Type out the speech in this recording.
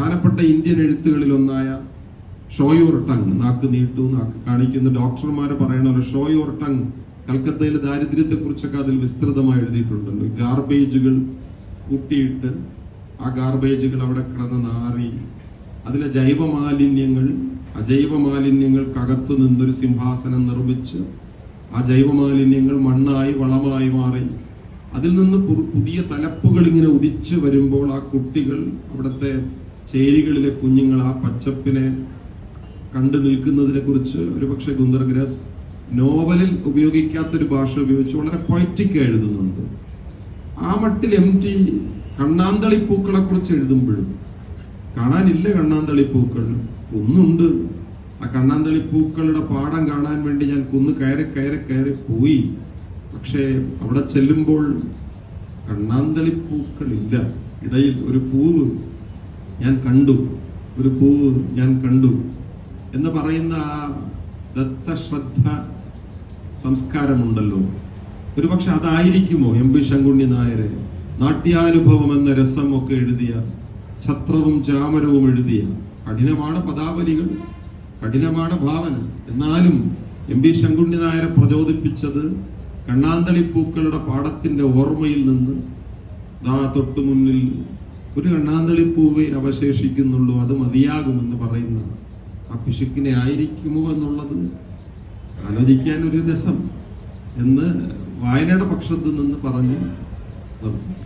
പ്രധാനപ്പെട്ട ഇന്ത്യൻ എഴുത്തുകളിൽ ഒന്നായ show your tongue നാക്ക് നീട്ടു നാക്ക് കാണിക്കുന്ന. ഡോക്ടർമാർ പറയണല്ലോ ഷോ യുവർ ടങ് കൽക്കത്തയിലെ ദാരിദ്ര്യത്തെ കുറിച്ചൊക്കെ അതിൽ വിസ്തൃതമായി എഴുതിയിട്ടുണ്ടല്ലോ. ഗാർബേജുകൾ കൂട്ടിയിട്ട് ആ ഗാർബേജുകൾ അവിടെ കിടന്ന് നാറി. അതിലെ ജൈവ മാലിന്യങ്ങൾ അജൈവ മാലിന്യങ്ങൾക്കകത്തു നിന്നൊരു സിംഹാസനം നിർമ്മിച്ച് ആ ജൈവ മാലിന്യങ്ങൾ മണ്ണായി വളമായി മാറി. അതിൽ നിന്ന് പുതിയ തലപ്പുകൾ ഇങ്ങനെ ഉദിച്ചു വരുമ്പോൾ ആ കുട്ടികൾ അവിടുത്തെ ചേരികളിലെ കുഞ്ഞുങ്ങൾ ആ പച്ചപ്പിനെ കണ്ടു നിൽക്കുന്നതിനെ കുറിച്ച് ഒരുപക്ഷെ ഗുന്ദർഗ്രാസ് നോവലിൽ ഉപയോഗിക്കാത്തൊരു ഭാഷ ഉപയോഗിച്ച് വളരെ പൊയറ്റിക് എഴുതുന്നുണ്ട്. ആ മട്ടിൽ എം ടി കണ്ണാന്തളിപ്പൂക്കളെ കുറിച്ച് എഴുതുമ്പോഴും കാണാനില്ല കണ്ണാന്തളിപ്പൂക്കൾ കുന്നുണ്ട്. ആ കണ്ണാന്തളി പൂക്കളുടെ പാടം കാണാൻ വേണ്ടി ഞാൻ കുന്ന് കയറി കയറി കയറി പോയി. പക്ഷേ അവിടെ ചെല്ലുമ്പോൾ കണ്ണാന്തളി കണ്ണാന്തളിപ്പൂക്കളില്ല ഇടയിൽ ഒരു പൂവ് ഞാൻ കണ്ടു. ഒരു പൂവ് ഞാൻ കണ്ടു. എന്ന് പറയുന്ന ആ ദത്തശ്രദ്ധ സംസ്കാരമുണ്ടല്ലോ. ഒരുപക്ഷെ അതായിരിക്കുമോ എം പി ശങ്കുണ്ണി നായർ നാട്യാനുഭവം എന്ന രസം ഒക്കെ എഴുതിയ ഛത്രവും ചാമരവും എഴുതിയ കഠിനമാണ് പദാവലികൾ കഠിനമാണ് ഭാവന. എന്നാലും എം പി ശങ്കുണ്ണി നായരെ പ്രചോദിപ്പിച്ചത് കണ്ണാന്തളിപ്പൂക്കളുടെ പാടത്തിന്റെ ഓർമ്മയിൽ നിന്ന് ദാ തൊട്ടു മുന്നിൽ ഒരു കണ്ണാന്തളിപ്പൂവേ അവശേഷിക്കുന്നുള്ളൂ അത് മതിയാകുമെന്ന് പറയുന്ന ആ പിശുക്കിനെ ആയിരിക്കുമോ എന്നുള്ളത് ആലോചിക്കാൻ ഒരു രസം എന്ന് വായനയുടെ പക്ഷത്ത് നിന്ന് പറഞ്ഞ് നിർത്തും